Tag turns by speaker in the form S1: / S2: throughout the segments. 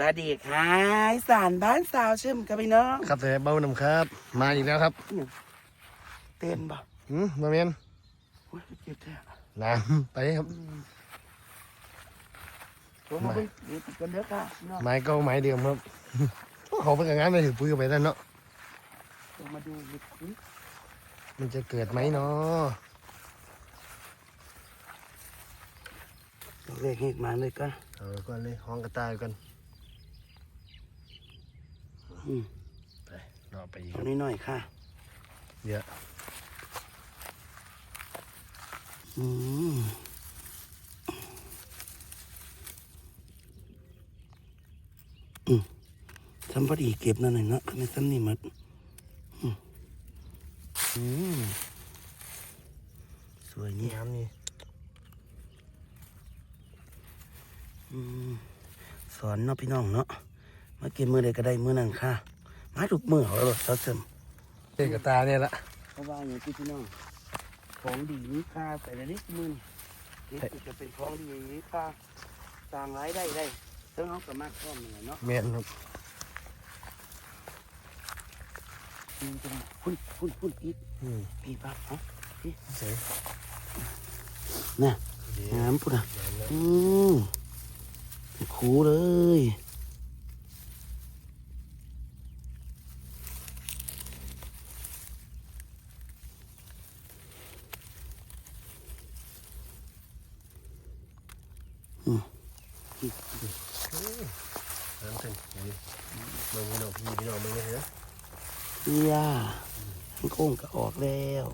S1: วัสดีค่ะอีสารบ้านสาวชิมกับพี่น้อง
S2: ครับแต่เบ้าหนุ่มครับ มาอีกแล้วครับ
S1: เต้นบ่
S2: หืมมาเมียน
S1: โอ้ยเจ็บแท้
S2: น้ำไปครับ
S1: ตัวมาไปเดี๋ยวติดกันเด้อค่ะพี่น้อง
S2: ไม้เก่าไม้เดิมครับเขาเป็นงานไปถือปืนไปแล้วเนาะ
S1: ตัวมาดูเห็ดสิ
S2: มันจะเกิดไหมเนาะ
S1: เลขเห็ดมาเลยก็
S2: เอาไว้ก่อนเลยห้องกระต่ายก่อน
S1: อืม
S2: ไปรอไปอีกค
S1: เอา
S2: รับ
S1: น้อยๆค่ะ
S2: เยอะ
S1: อืมอืมทำพอดีเก็บนั่นหน่อยเนาะไม่ซ้ำนี่หมัดอืมอืมสวยนี่
S2: น้ำนี่
S1: อืมสอนเนาะพี่น้องเนาะ มากินมือใดก็ได้มือนั้นค่ะ มาถูกมือเอาเลยเขาเสริม
S2: เด็กกระตายเนี่ยละ
S1: เพราะว่าอย่างที่พี่น้องของดีนี้ค่าใส่ในนี้มือนี่นี่จะเป็นของดีนี้ค่าสร้างรายได้ได้ซึ่งเขาก็มากข้อมนแหละเนาะ
S2: เมียนครับ
S1: อืมจังคุณคุณคุณอีก
S2: อืม
S1: พี่ปั๊บเนาะ
S2: เจ๋ง
S1: น่ะ
S2: ดี
S1: น้ำพุ่นอะ
S2: น้ำแล้ว
S1: อืมคูเลย
S2: น้ำเต็มนี่เบิ่งพี่น้องพี่พี่น้องเบิ่งเลยนะ
S1: เฮียทั้งโค้งก็ออกแล้ว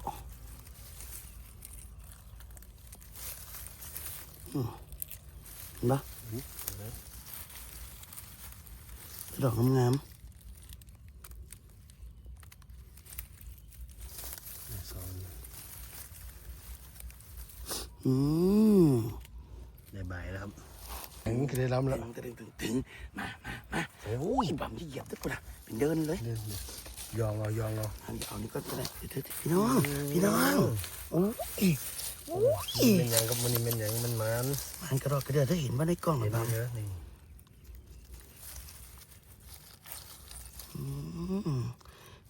S1: เห็นปะดอกงาม
S2: อื
S1: ม
S2: ได้ใบแล้วครับถึงก็ได้ล้ำแล้ว
S1: ตึงตึงตึงตึงมามามา
S2: โอ้
S1: โอ้
S2: ย
S1: ยบัมที่เหยียบได้ปุ่นอะเป็นเดินเลย
S2: เดินเดินยองเอายองเอา
S1: อันเดี๋ยวเอานี่ก็ได้เดี๋ยวเดี๋ยวพี่น้องพี่น้องโอ้ยโอ้ย
S2: เป็นหยังกับมันนี่เป็นหยังมันมัน
S1: มันกระดอกกระเดือได้เห็นว่าในกล้องหรื
S2: เห็
S1: อนเปล่า
S2: เยอะนี่
S1: อืม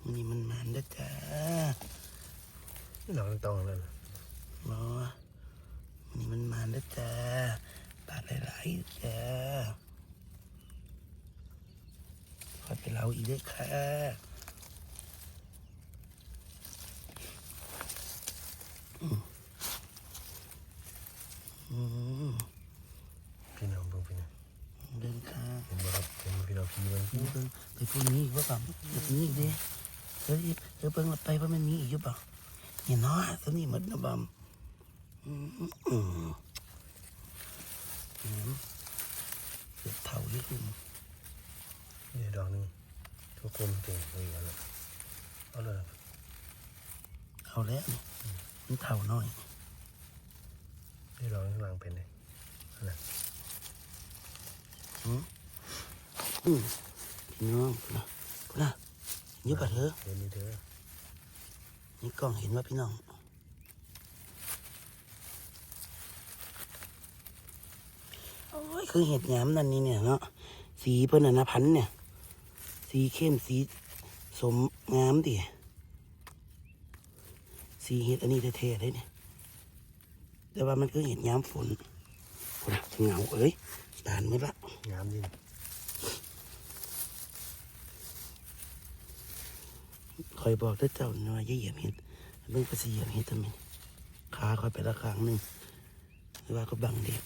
S1: มันนี่มันมันได้อจ้า
S2: นี่ดอกตองเลย
S1: บอ มันนี่มันมันได้อจ้าปาดหลายๆจ้าขอไปเล่าอีกด้วยค่ะอืม
S2: พี่น้องเบิ่งพี่น้อง
S1: เดินค่ะ
S2: เห็นบ่ครับเห็นบ่พี่น้องพี่เบิ่ง
S1: นี่เพิ่งไปพูดนี้อีกว่าเปล่าแบบนี้อีกเด้เฮ้ยเฮ้ยเพิ่งไปว่ามันมีอีกหรือเปล่าเนี่ยน้อยสนี่หมดนะบอม เกือบเท่าเลยคุณ
S2: นี่ดอกหนึงทุกคนเก่งเอาอีกแล้วนะเอาเลย
S1: เอาแล้วมันเท่าน้อย
S2: นี่ดอกข้างหลังเป็นไงนั่นน่ะ
S1: อืมพี่น้องพุ่นนะพุ่นะเยอะปะเถอะ
S2: เห็นเด้อ
S1: นี่กล้องเห็นว่าพี่น้องโอ้ ยคือเห็ดหยามนั่นนี่เนี่ยเนาะสีเพิ่นน่ะนะพันธุ์เนี่ย สีเข้มสีสมงามดิสีเห็ดอันนี้เท่ๆเลยเนี่ยแต่ว่ามันคือเห็ดหยามฝนโอ้ยเหงาเอ้ยตานมืดละ
S2: งามดี
S1: คอยบอกถ้าเจ้าน้อยอย่าเหยียบเห็ดเบิ่งก็สิเหยียบเห็ดทำไมขาคอยไปละครั้งหนึ่งหรือว่าก็บังเด็ก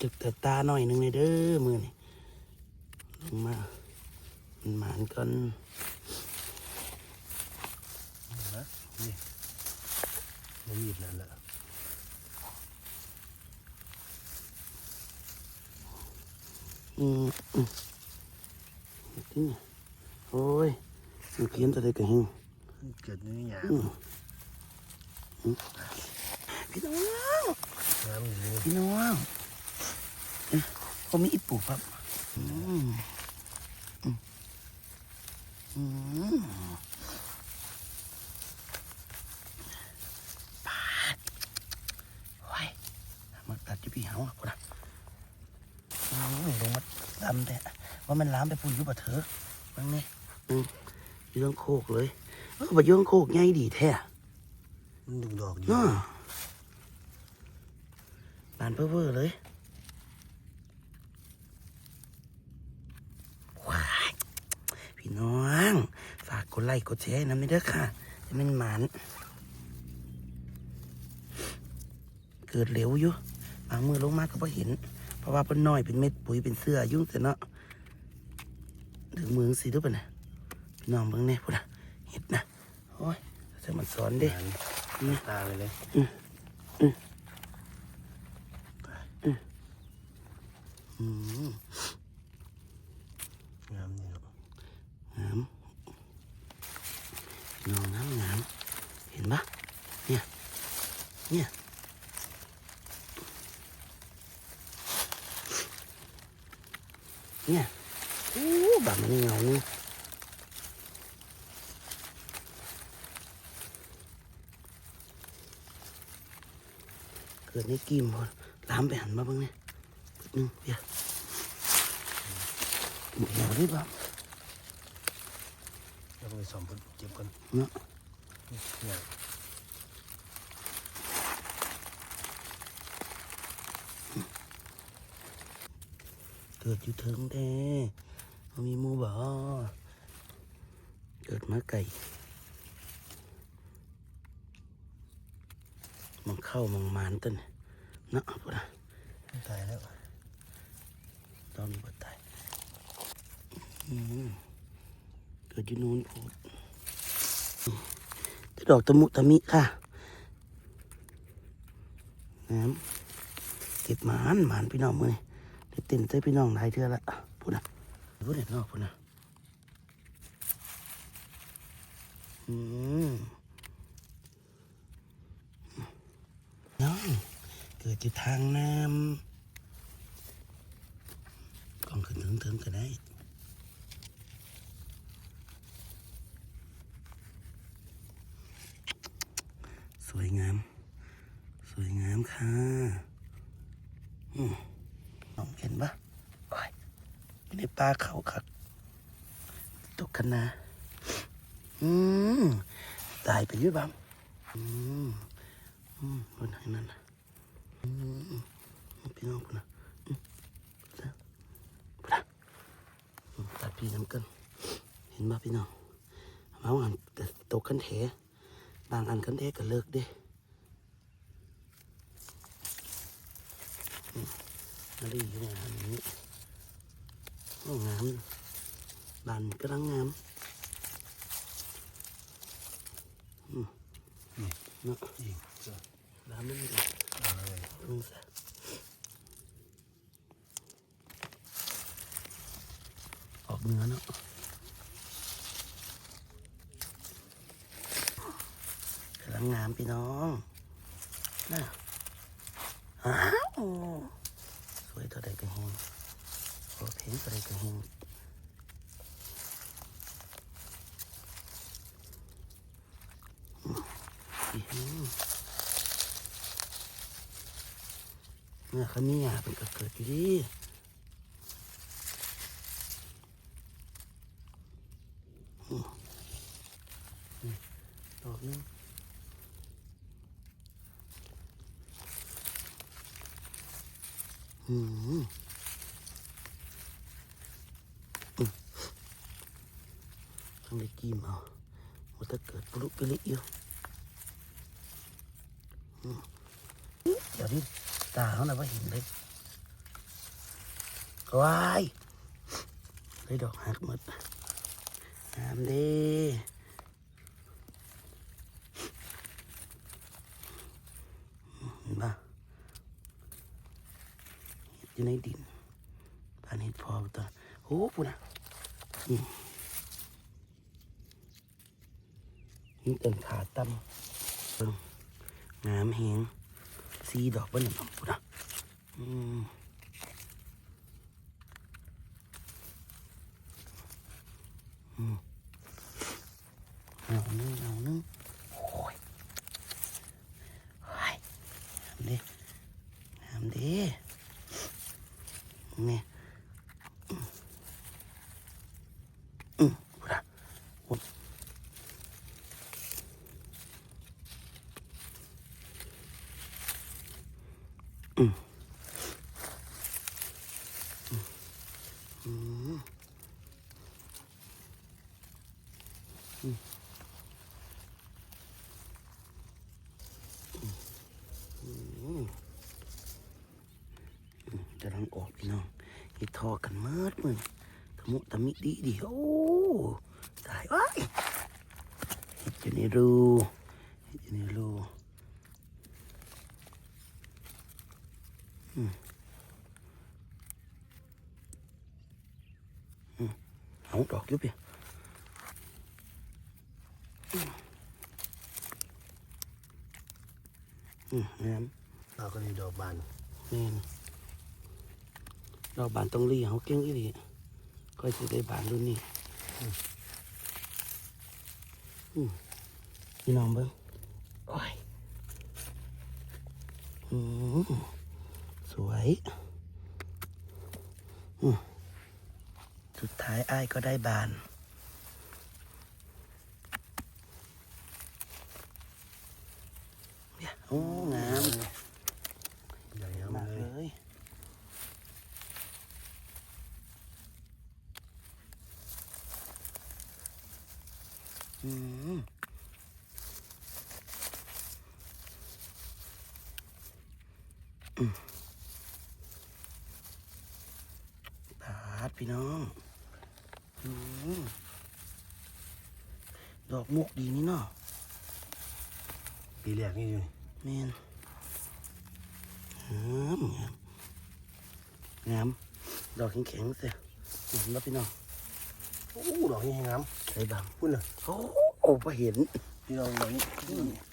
S1: จุดแต่ตาหน่อยหนึ่งเลยเด้อมือนี่ลงมามันหมานกัน
S2: นะนี่นี่หยิบนั่นแหละ
S1: อืมอืมนี่โอ้ยมันเขียนตัวใดก็เฮง
S2: เกิดนี่หยา
S1: อืมอืมพี่น้อง
S2: เขามีอีปู
S1: ครับปาดไว้มาตัดที่พี่หาวกูนะห้อยลงมาดำแต่ว่ามันล้ามไปปุ่นยุบเถอะมั้งนี่ยอยู่ต้องโคกเลยเออปะย่นโคกง่ายดีแท้
S2: มันดุดอกดี
S1: บานเพ้อเพ้อเลย ดไลค์กดแชร์ให้น้ำไม่เด้อค่ะ จะเป็นหมาน เกิดเหลวอยู่ บางมือลงมาก็พอเห็น เพราะว่าเป็นน้อยเป็นเม็ดปุ๋ยเป็นเสื้อยุ่งแต่เนาะถึงมือสิทุกปะนะพี่น้องเบิ่งแน่พุ่นนะเห็ดนะโอ้ยจะมันสอนเด้
S2: นี่ตาเลยเลย
S1: อืม
S2: งามนี่เนาะ
S1: งามพี่ นองงามงามเห็นปะเนี่ย เนี่ยเนี่ยอู้แบบมันเงาเกิดในกิมพอลามไปหันมาบ้างเนี่ยปึ๊ดหนึงเดี๋ยวหมดแล้วได้ปะ
S2: ล้วก็ไปซ่อมเพิ่นเจ็บกัน
S1: เนาะ
S2: เนี่ย
S1: เกิดอยู่เทิงแท้มันมีหมูบ่เกิดมาไก่มังเข้ามังมานต้นเนาะพุ่นนะ
S2: ตายแล้ว
S1: ตอนบ่ตายอืมเกิดอยู่นู้นพูดจะดอกตะมุตะมิค่ะ น้ำเก็บหมานหมานพี่น้องมือนี่ได้เต้นใส่พี่น้องหลายเทื่อละพูดนะพูดเนี่ยนอกพูดนะอืมน้องเกิดอยู่ทางน้ำกองขึ้นถึงถึงก็ได้ สวยงาม สวยงามค่ะอืมน้องเห็นปะโอ้ย อยู่ในป่าเขาคักตกกันนะอืมตายไปยืดบ้างอืมอืมบนไหนนั่นนะอืมพี่น้องพุ่นนะตัดพี่น้ำกันเห็นบ่พี่น้องเอาอันตกกันแถบางอันกันแถก็เลิกเด้อืมอันนี้อยู่ในอันนี้โอ้ งามบานกำลังงามอืมเนาะ
S2: อีกเจอ
S1: บานมันดี
S2: ตายเลย
S1: ลงซะออกเนื้อเนาะกำลังงามพี่น้องน่ะอ้าวสวยตัวใดกันแหงโอ้ เห็นอะไรก็เห็นเนี่ยเขมี้นเป็นกระเกิดอยู่ดีอืมนี่ดอกนึงอืมอืม ต้องได้กิมเอาว่าถ้าเกิดปลุกปลิอยู่อืมเดี๋ยวนี้ตาเขาน่ะว่าเห็นเลยว้ายเลยดอกหักหมดงามเด้เห็นปะเห็ดอยู่ในดินผ่านเห็ดพอตัวโอ้ปุ่นอะอืม นี่ต้นขาตั้มเบิ่งามแหงสีดอกเบิ้ลหนึ่งปุ่นอะเอาหนึ่งเอาหนึ่งโอ้ยโอ้ยงามด้งามด้เนี่ยอืม อืมอืมอืมอืมจะลังออก พี่น้องอีทอกันเมิดมือทะมุตะมิดีดีโอ้ตายว้ายเห็ดอยู่ในรูเห็ดอยู่ในรูอืมอืมเอาดอกอยุบพี่อืมอืมน้ำ
S2: เราก็นี่ดอกบาน
S1: นี่น เราบานต้องรีเขาเก่งอีหลีค่อยสิได้บานรุ่นนี้พี่น้องเบิ้งโอ้ยสวยสุดท้ายอ้ายก็ได้บานเนี่ยโอ้งาม
S2: ใหญ่
S1: มาก
S2: เล
S1: เลย ย อืมอืมปาดพี่น้อง อืม ดอกมุกดีนี่เนาะ
S2: ปีแรกนี่อยู่นี่
S1: แม่นงามงามงามดอกแข็งๆเสียเห็นแล้วพี่น้อง
S2: โอ้ดอกนี้ให้งาม
S1: ใส่บาง
S2: พุ่นน่ะ
S1: โอ้โอ้พอเห็น
S2: พี่น้องดอกนี้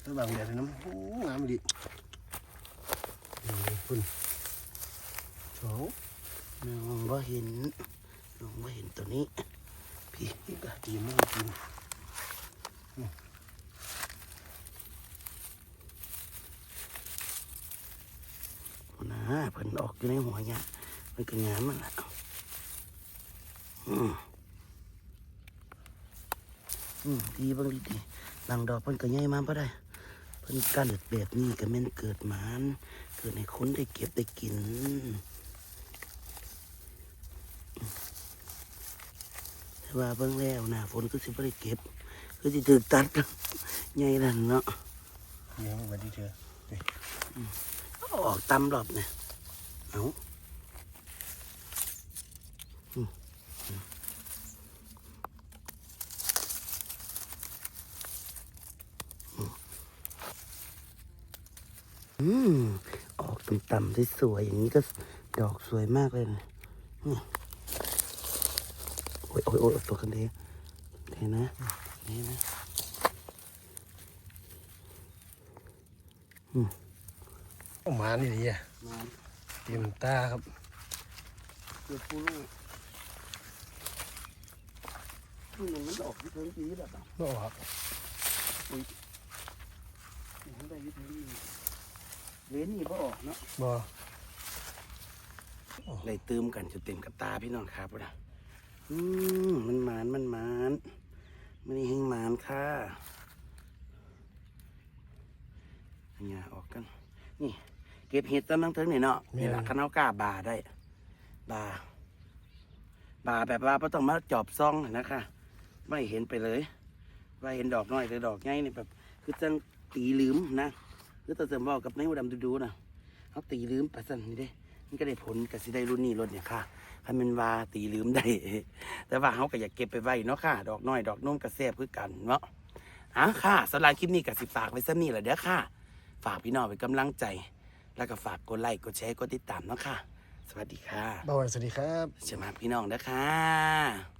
S2: ถ้าบางแดดให้น้ำโอ้งามดีนี่พุ่นสอง
S1: น้องว่าเห็นน้องว่าเห็นตัวนี้ พี่
S2: อีกอะกินไม่กิน
S1: นะเพิ่นออกอยู่ในหัวเนี่ยมันก็งามมันละอืมอืมดีบางดีดีบางดอกเพิ่นก็ใหญ่มาบ่ได้ เพิ่นกันแบบนี้ก็แม่นเกิดมานเกิดให้คนได้เก็บได้กินแต่ ว่าเบิ่งแล้วหน้าฝนก็สิบ่ได้เก็บคือสิถูกตัดใหญ่นั่นเนาะ
S2: เลี้ยงไว้ที่เธอ
S1: ออกตำรอบเนี่ยเอาอืมอืม ออกต่ำๆสวยๆอย่างนี้ก็ดอกสวยมากเลยนะนี่ โอ้ยโอ้ยโอ้ยตัวกันเดียวเห็นนะนี่นะ
S2: โอ้หมานี่ดีอะ
S1: มา
S2: เต็มตาครับ
S1: เกือบปูลูกนี่มันออกที่เพิ่งปีแบบอะ
S2: ก็ออก
S1: มันได้อยี่เพิ่งปีเว้นนี่พ่ออกเนาะ
S2: บ่
S1: ได้เติมกันจนเต็มกับตาพี่น้องครับนะ อืมมันหมานมันหมานมันนี่แห้งหมานค่ะเนี่ยออกกัน นี่ เก็บเห็ดต้นนั่งเทิงนี่เนาะนี่แหละคันเอากล้าบาได้ บา บาแบบว่าไ่ต้องมาจอบซองนะคะ ไม่เห็นไปเลย ว่าเห็นดอกน้อยหรือดอกใหญ่นี่แบบ คือจังตีลืมนะ คือตาเสริมบอกกับในายหัวดำดูๆนะเขาตีลืมไปสั่นนี่เด้ มันก็ได้ผลกับสิได้รุ่นนี้รุ่นเนี่ยค่ะคันเป็นว่าตีลืมได้ แต่ว่าเขาก็อยากเก็บไปไว้เนาะค่ะ ดอกน้อยดอกนุ่มกระแซบคือกันเนาะอะค่ะสำหรับคลิปนี้กับสิฝากไว้สักนี่แหละเด้อค่ะ ฝากพี่น้องเป็นกำลังใจ แล้วก็ฝากกดไลค์กดแชร์กดติดตามเนาะค่ะ สวัสดีค่ะ
S2: บ่าวสวัสดีครับ
S1: สวัสดีพี่น้องเด้อค่ะ